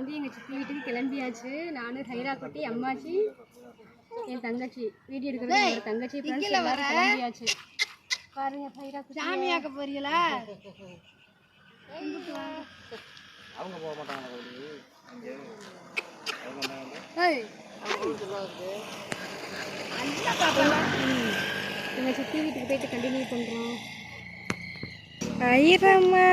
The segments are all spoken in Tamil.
வந்து எங்கள் சித்தி வீட்டுக்கு கிளம்பியாச்சு. நான் ஹைரா குட்டி அம்மாச்சி என் தங்கச்சி. வீடியோ எடுக்கிறது என்னோட தங்கச்சி. ஃப்ரெண்ட்ஸ் எல்லாரும் கிளம்பியாச்சு. பாருங்க ஹைரா குட்டி. சாமியாக்க போறீங்களா? அவங்க போக மாட்டாங்க எங்கள் சித்தி வீட்டுக்கு போயிட்டு கண்டினியூ பண்ணுறோம் ஐரம்மா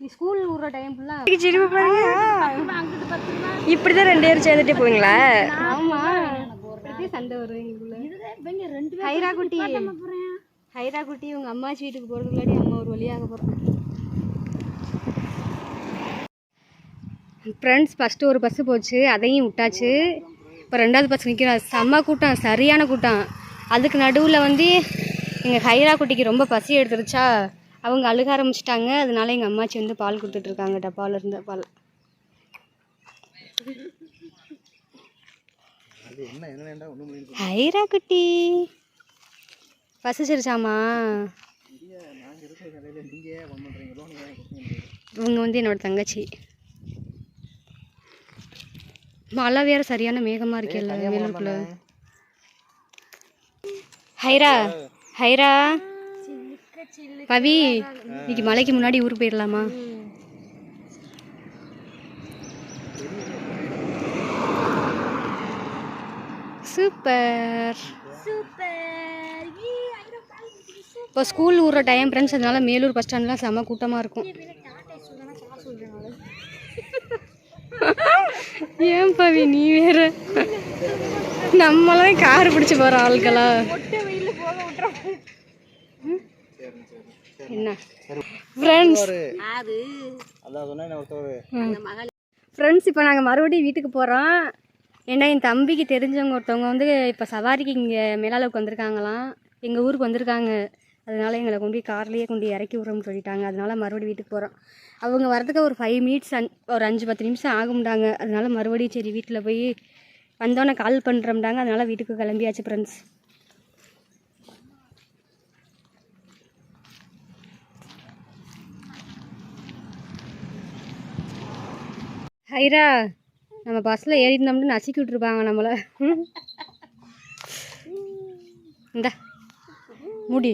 ஸ்கூல் விடுற டைம் ஃபுல்லாக சிரிப்பு பாருங்க. இப்படிதான் ரெண்டு பேரும் சேர்ந்துட்டே போவீங்களா? ஆமா. இப்படியே சண்டை வரும் எங்களுக்குள்ள. ஹைரா குட்டி. ஹைரா குட்டி உங்க அம்மாச்சி வீட்டுக்கு முன்னாடி அம்மா ஒரு வழியாக போறோம் ஃப்ரெண்ட்ஸ் ஃபஸ்ட்டு ஒரு பஸ்ஸு போச்சு அதையும் விட்டாச்சு. இப்போ ரெண்டாவது பஸ் நிற்கிறோம் செம்ம கூட்டம் சரியான கூட்டம். அதுக்கு நடுவில் வந்து எங்கள் ஹைரா குட்டிக்கு ரொம்ப பசி எடுத்துருச்சா? அவங்க அழுக ஆரம்பிச்சிட்டாங்க. அதனால எங்கள் அம்மாச்சி வந்து பால் கொடுத்துட்ருக்காங்க டப்பாவில் இருந்த பால். ஹைரா குட்டி. பசிச்சிருச்சாமா இவங்க வந்து என்னோட தங்கச்சி. மழை வேற சரியான மேகமா இருக்கேல்ல வேலூருக்குள்ள ஹைரா ஹைரா. பவி இன்னைக்கு மலைக்கு முன்னாடி ஊருக்கு போயிடலாமா சூப்பர். இப்போ ஸ்கூல் விட்ற டைம் ஃப்ரெண்ட்ஸ் அதனால மேலூர் பஸ் ஸ்டாண்ட்லாம் செம்ம கூட்டமாக இருக்கும். ஏன் பவி நீ வேற? நம்மளாம் கார் பிடிச்சி போகிற ஆட்களா என்ன? ஃப்ரெண்ட்ஸ் அதான் சொன்னேன் ஒருத்தவர் ஃப்ரெண்ட்ஸ் இப்போ நாங்கள் மறுபடியும் வீட்டுக்கு போகிறோம் ஏன்னா என் தம்பிக்கு தெரிஞ்சவங்க ஒருத்தவங்க வந்து இப்போ சவாரிக்கு இங்கே மேலாளவுக்கு வந்திருக்காங்களாம். எங்கள் ஊருக்கு வந்திருக்காங்க. அதனால எங்களை கொண்டு கார்லேயே கொண்டு இறக்கி விட்றோம்னு சொல்லிட்டாங்க. அதனால மறுபடியும் வீட்டுக்கு போகிறோம் அவங்க வரதுக்கு ஒரு ஃபைவ் மினிட்ஸ் அன் ஒரு அஞ்சு பத்து நிமிஷம் ஆகும்டாங்க அதனால மறுபடியும் சரி வீட்டில் போய் வந்தோன்னே கால் பண்ணுறோம்டாங்க அதனால வீட்டுக்கு கிளம்பியாச்சு ஃப்ரெண்ட்ஸ் ஹைரா நம்ம பஸ்ஸில் ஏறி இருந்தோம்னு நசுக்கி விட்ருப்பாங்க நம்மளை. இந்த முடி.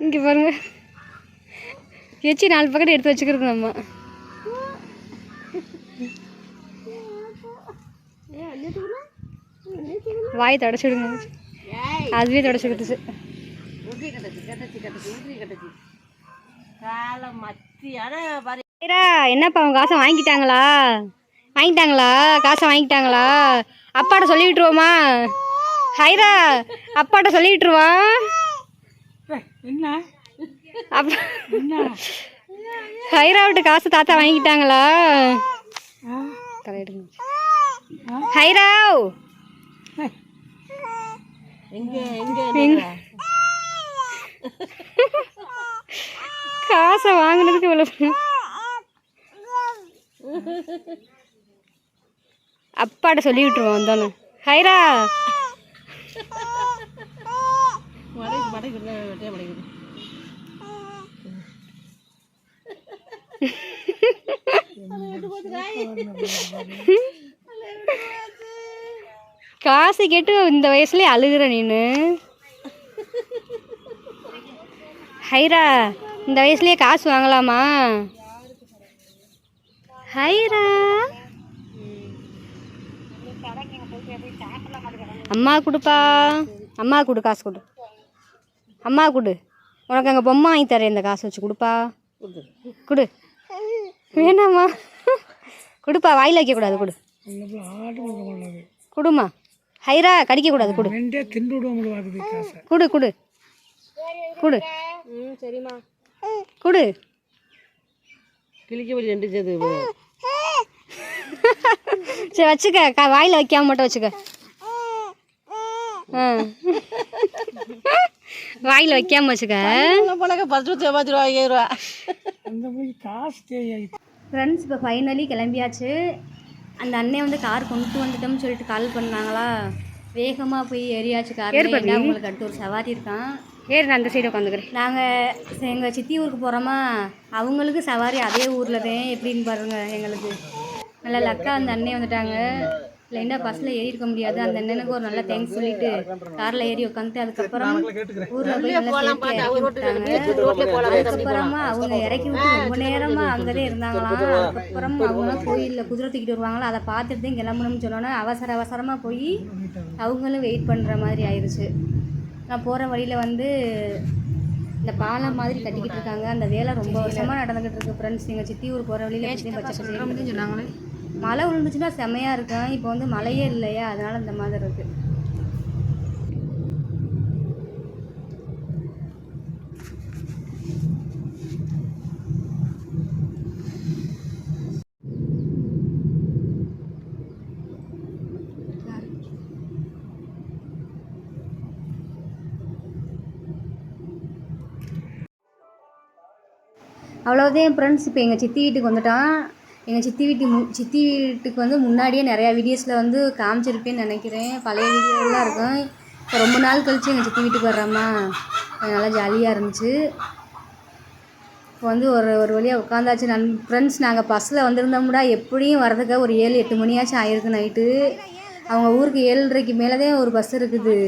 இங்கே பாருங்க. ஏச்சி நாலு பக்கெட் எடுத்து வச்சுக்கிறோம் நம்ம. வாய் தொடச்சிடுங்க. அதுவே தொடச்சிக்கிட்டுச்சு. ஐரா, என்னப்பா அவங்க காசை வாங்கிட்டாங்களா? வாங்கிட்டாங்களா? காசை வாங்கிட்டாங்களா? அப்பாட்ட சொல்லி விட்டுருவோமா ஹைரா அப்பாட்ட சொல்லிட்டுருவா என்ன? அப்பா ஹைரா விட்டு காசு தாத்தா வாங்கிட்டாங்களா தலையிடுங்க. ஹைராவ்! எங்க காசை வாங்கினதுக்கு இவ்வளோ அப்பாட்ட சொல்லி விட்டுருவோம் வந்தோன்னு. ஹைரா! காசு கேட்டு இந்த வயசுலயே அழுகுற நீனு. ஹைரா இந்த வயசுலயே காசு வாங்கலாமா? ஹைரா. அம்மா கொடுப்பா. அம்மா கொடு காசு கொடு. அம்மா கொடு. உனக்கு அங்கே பொம்மை வாங்கி தரேன் இந்த காசு வச்சு கொடுப்பா. கொடு. வேணாம்மா. கொடுப்பா வாயில் வைக்கக்கூடாது கொடு. கொடுமா ஹைரா கடிக்கக்கூடாது கொடு. கொடு கொடு. கொடு. சரிம்மா. கொடு. கிழிக்க வழி ரெண்டு சேர்த்து சரி வச்சுக்க. வாயில் வைக்காம மட்டும் வச்சுக்க. ஆ. வாயில் வைக்காம வச்சுக்க. போனாக்க பத்து ரூபா பத்து ரூபா ஐயாயிரம் ரூபா. அங்க போய் காசு ஃப்ரெண்ட்ஸ் இப்போ ஃபைனலி கிளம்பியாச்சு. அந்த அண்ணன் வந்து கார் கொண்டு வந்துட்டோம்னு சொல்லிட்டு கால் பண்ணாங்களா? வேகமாக போய் ஏறியாச்சு. கார் உங்களுக்கு அடுத்து ஒரு சவாரி இருக்கான். ஏறி நான் அந்த சைடு உட்காந்துக்கிறேன் நாங்கள் எங்கள் சித்தி ஊருக்கு போகிறோமா அவங்களுக்கு சவாரி அதே ஊரில் தான். எப்படின்னு பாருங்க எங்களுக்கு. நல்ல லக்கா அந்த அண்ணன் வந்துட்டாங்க. இல்லைன்னா பஸ்ஸில் ஏறி இருக்க முடியாது. அந்த அண்ணனுக்கு ஒரு நல்ல தேங்க்ஸ் சொல்லிட்டு காரில் ஏறி உட்காந்துட்டு அதுக்கப்புறம் ஊரில் போய் நல்லா அதுக்கப்புறமா அவங்க இறக்கி விட்டு ரொம்ப நேரமா அங்கதே இருந்தாங்களாம். அதுக்கப்புறம் அவங்களாம் கோயிலில் குதிரை தூக்கிட்டு வருவாங்களா? அதை பார்த்துட்டு தான் கிளம்பணும்னு சொன்னோன்னே அவசர அவசரமா போய் அவங்களும் வெயிட் பண்ற மாதிரி ஆயிடுச்சு நான் போற வழியில வந்து இந்த பாலம் மாதிரி கட்டிக்கிட்டு இருக்காங்க. அந்த வேலை ரொம்ப வருஷமா நடந்துகிட்டு இருக்கு ஃப்ரெண்ட்ஸ் எங்க சித்தி ஊர் போற வழியில சொன்னாங்களே? மழை விழுந்துச்சுன்னா செமையா இருக்கும். இப்போ வந்து மழையே இல்லையா? அதனால இந்த மாதிரி இருக்கு. அவ்வளோதான் ஃப்ரெண்ட்ஸ் இப்போ எங்கள் சித்தி வீட்டுக்கு வந்துட்டான். எங்கள் சித்தி வீட்டு மு சித்தி வீட்டுக்கு வந்து முன்னாடியே நிறையா வீடியோஸில் வந்து காமிச்சிருப்பேன்னு நினைக்கிறேன். பழைய வீடியோலாம் இருக்கும். இப்போ ரொம்ப நாள் கழிச்சு எங்கள் சித்தி வீட்டுக்கு வர்றாமா நல்லா ஜாலியாக இருந்துச்சு. இப்போ வந்து ஒரு ஒரு வழியாக உட்காந்தாச்சு. நன் ஃப்ரெண்ட்ஸ் நாங்கள் பஸ்ஸில் வந்திருந்தோம்னா எப்படியும் வரதுக்கு ஒரு ஏழு எட்டு மணியாச்சும் ஆயிருக்கு நைட்டு அவங்க ஊருக்கு ஏழரைக்கு மேலே தான் ஒரு பஸ் இருக்குது.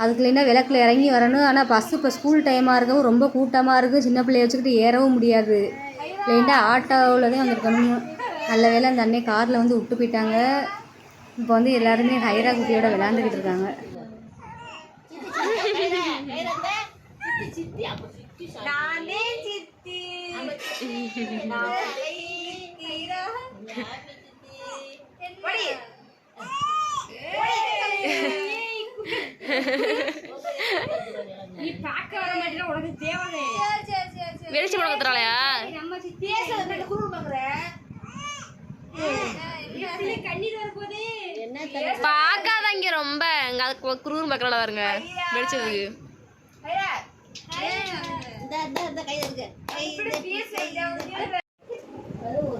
அதுக்கு இல்லைன்னா விளக்கில் இறங்கி வரணும். ஆனால் பஸ்ஸு இப்போ ஸ்கூல் டைமாக இருக்கவும் ரொம்ப கூட்டமாக இருக்குது சின்ன பிள்ளைய வச்சுக்கிட்டு ஏறவும் முடியாது. இல்லைன்னா ஆட்டோவில் தான் வந்திருக்கணும் நல்ல வேளை அந்த அண்ணே காரில் வந்து விட்டு போயிட்டாங்க. இப்போ வந்து எல்லாருமே ஹைரா குட்டியோட விளாண்டுக்கிட்டு இருக்காங்க. வெளிச்சு போட. கத்துறாளையா பார்க்காத இங்க ரொம்ப. அங்க அது குரூர் மக்களால வருங்க வெளிச்சதுக்கு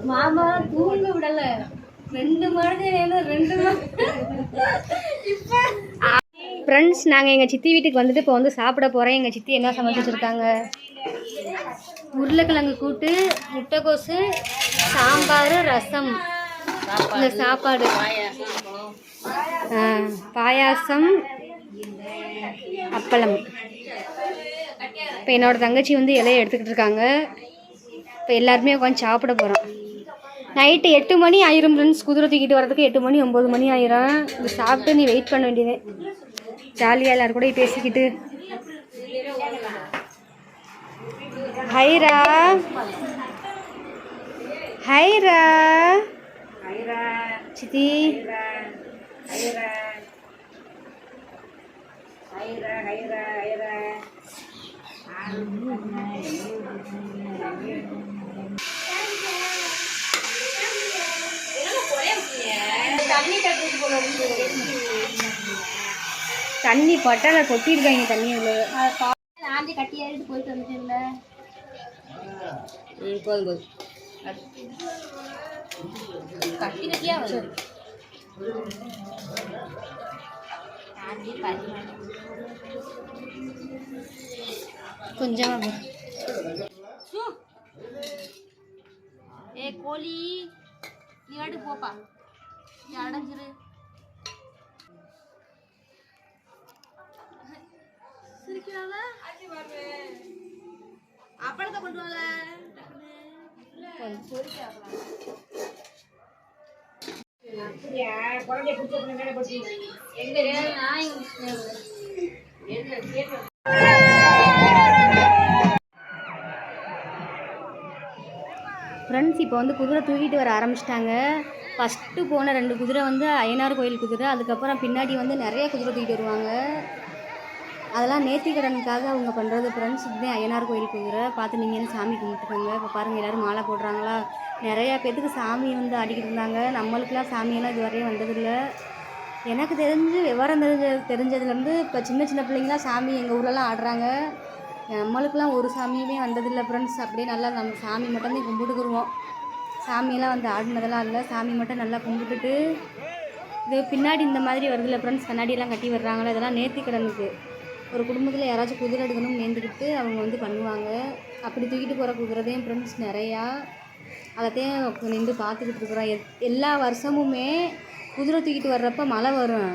மாமா தூங்க விடல. ரெண்டு மணி வேணும் ரெண்டு ஃப்ரெண்ட்ஸ் நாங்கள் எங்கள் சித்தி வீட்டுக்கு வந்துட்டு இப்போ வந்து சாப்பிட போகிறோம் எங்கள் சித்தி என்ன சமைச்சு வச்சுருக்காங்க? உருளைக்கிழங்கு கூட்டு முட்டைக்கோசு சாம்பார் ரசம். இந்த சாப்பாடு. பாயாசம் அப்பளம். இப்போ என்னோடய தங்கச்சி வந்து இலையை எடுத்துக்கிட்டு இருக்காங்க. இப்போ எல்லாருமே உட்காந்து சாப்பிட போகிறோம் நைட்டு எட்டு மணி ஆயிரும் ஃப்ரெண்ட்ஸ் குதிரை தூக்கிட்டு வரதுக்கு எட்டு மணி ஒம்பது மணி ஆயிரும். இது சாப்பிட்டு நீ வெயிட் பண்ண வேண்டியது. ஜாலியாக எல்லாரும் கூட பேசிக்கிட்டு ஹைரா ஹைரா சித்தி தண்ணி பட்டால கொட்டியிருக்காங்க தண்ணி உள்ள. ஆண்டி கட்டி ஏறிட்டு போயிட்டு வந்துட்டு ம் போதும் போதும். கட்டி கட்டியா வரும் கொஞ்சம் ஏ கோழி. நீ வாட்டு போப்பா. நீ அடைஞ்சிரு. சிரிக்கிறாங்க அப்பளத்தை கொண்டு வாங்க. ஃப்ரெண்ட்ஸ் இப்போ வந்து குதிரை தூக்கிட்டு வர ஆரம்பிச்சிட்டாங்க. ஃபஸ்ட்டு போன ரெண்டு குதிரை வந்து அய்யனார் கோயில் குதிரை அதுக்கப்புறம் பின்னாடி வந்து நிறைய குதிரை தூக்கிட்டு வருவாங்க. அதெல்லாம் நேர்த்திக்கடனுக்காக அவங்க பண்ணுறது ஃப்ரெண்ட்ஸ் இதுதான் அய்யனார் கோயில் போகிற பார்த்து நீங்கள் சாமி கும்பிட்டுருக்காங்க இப்போ பாருங்கள் எல்லோரும் மாலை போடுறாங்களா? நிறையா பேத்துக்கு சாமி வந்து ஆடிக்கிட்டு இருந்தாங்க. நம்மளுக்கெல்லாம் சாமியெல்லாம் இதுவரையும் வந்ததில்லை. எனக்கு தெரிஞ்சு விவரம் தெரிஞ்ச தெரிஞ்சதுலேருந்து இப்போ சின்ன சின்ன பிள்ளைங்களாம் சாமி எங்கள் ஊர்லலாம் ஆடுறாங்க. நம்மளுக்கெல்லாம் ஒரு சாமியுமே வந்ததில்லை ஃப்ரெண்ட்ஸ் அப்படியே நல்லா நம்ம சாமி மட்டும்தான் கும்பிட்டுக்குருவோம். சாமியெல்லாம் வந்து ஆடினதெல்லாம் இல்லை. சாமி மட்டும் நல்லா கும்பிட்டுட்டு இது பின்னாடி இந்த மாதிரி வருதுல்ல ஃப்ரெண்ட்ஸ் கண்ணாடியெல்லாம் கட்டி வர்றாங்களே இதெல்லாம் நேர்த்திக்கடனுக்கு. ஒரு குடும்பத்தில் யாராச்சும் குதிரை எடுக்கணும்னு நேர்ந்துக்கிட்டு அவங்க வந்து பண்ணுவாங்க. அப்படி தூக்கிட்டு போகிற குதிரைதையும் ஃப்ரெண்ட்ஸ் நிறையா அதைத்தையும் நின்று பார்த்துக்கிட்டு இருக்கிறோம் எத் எல்லா வருஷமுமே குதிரை தூக்கிட்டு வர்றப்ப மழை வரும்.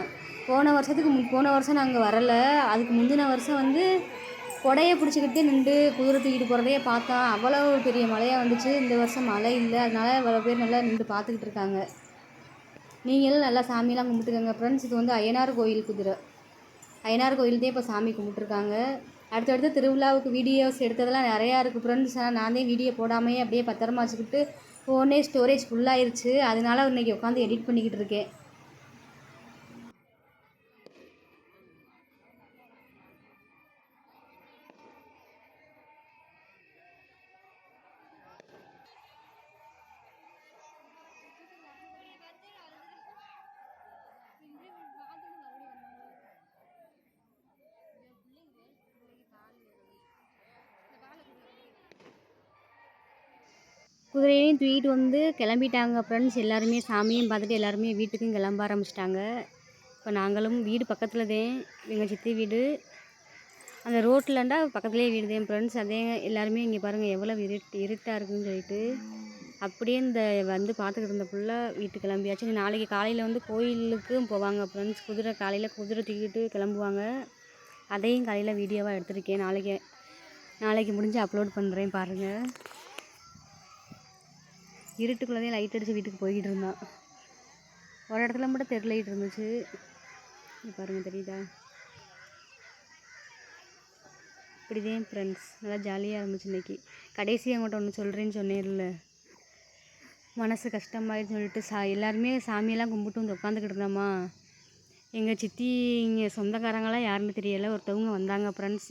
போன வருஷத்துக்கு முன் போன வருஷம் நாங்கள் வரலை. அதுக்கு முந்தின வருஷம் வந்து கொடையை பிடிச்சிக்கிட்டு நின்று குதிரை தூக்கிட்டு போகிறதையே பார்த்தோம் அவ்வளோ பெரிய மழையாக வந்துச்சு. இந்த வருஷம் மழை இல்லை. அதனால இவ்வளோ பேர் நல்லா நின்று பார்த்துக்கிட்டு இருக்காங்க. நீங்களும் நல்லா சாமியெல்லாம் கும்பிட்டுக்கோங்க. ஃப்ரெண்ட்ஸ் இது வந்து அய்யனார் கோயில் குதிரை. ஐயனார் கோயில்தே இப்போ சாமி கும்பிட்டுருக்காங்க. அடுத்தடுத்து திருவிழாவுக்கு வீடியோஸ் எடுத்ததெல்லாம் நிறையா இருக்குது ஃப்ரெண்ட்ஸ் ஆனால் நான் தான் வீடியோ போடாமையே அப்படியே பத்திரமா வச்சுக்கிட்டு ஃபோனே ஸ்டோரேஜ் ஃபுல்லாகிருச்சு அதனால இன்னைக்கு உட்காந்து எடிட் பண்ணிக்கிட்டு இருக்கேன். குதிரையையும் தூக்கிட்டு வந்து கிளம்பிட்டாங்க ஃப்ரெண்ட்ஸ் எல்லாருமே சாமியும் பார்த்துட்டு எல்லாருமே வீட்டுக்கும் கிளம்ப ஆரம்பிச்சிட்டாங்க. இப்போ நாங்களும் வீடு பக்கத்தில் தான் எங்கள் சித்தி வீடு. அந்த ரோட்லண்டா பக்கத்துலேயே வீடு தான் ஃப்ரெண்ட்ஸ் அதே எல்லாருமே இங்கே பாருங்கள் எவ்வளோ இருட் இருட்டாக இருக்குன்னு சொல்லிட்டு அப்படியே இந்த வந்து பார்த்துக்கிட்டு இருந்த ஃபுல்லாக வீட்டுக்கு கிளம்பியாச்சு. நாளைக்கு காலையில் வந்து கோயிலுக்கும் போவாங்க ஃப்ரெண்ட்ஸ் குதிரை காலையில் குதிரை தூக்கிட்டு கிளம்புவாங்க. அதையும் காலையில் வீடியோவாக எடுத்திருக்கேன். நாளைக்கு நாளைக்கு முடிஞ்சு அப்லோட் பண்ணுறேன் பாருங்கள் இருட்டுக்குள்ளதே லைட் அடித்து வீட்டுக்கு போய்கிட்டு இருந்தான் ஒரு இடத்துல மட்டும் தெரு லைட் இருந்துச்சு. பாருங்கள் தெரியுதா? இப்படிதான் ஃப்ரெண்ட்ஸ் நல்லா ஜாலியாக இருந்துச்சு இன்னைக்கு. கடைசி அவங்கள்ட்ட ஒன்று சொல்கிறேன்னு சொன்னேன்ல. மனசு கஷ்டமாயிடுன்னு சொல்லிட்டு சா எல்லாருமே சாமியெல்லாம் கும்பிட்டு வந்து உட்காந்துக்கிட்டு இருந்தோமா? எங்கள் சித்தி இங்கே சொந்தக்காரங்களாம் யாருன்னு தெரியலை. ஒருத்தவங்க வந்தாங்க ஃப்ரெண்ட்ஸ்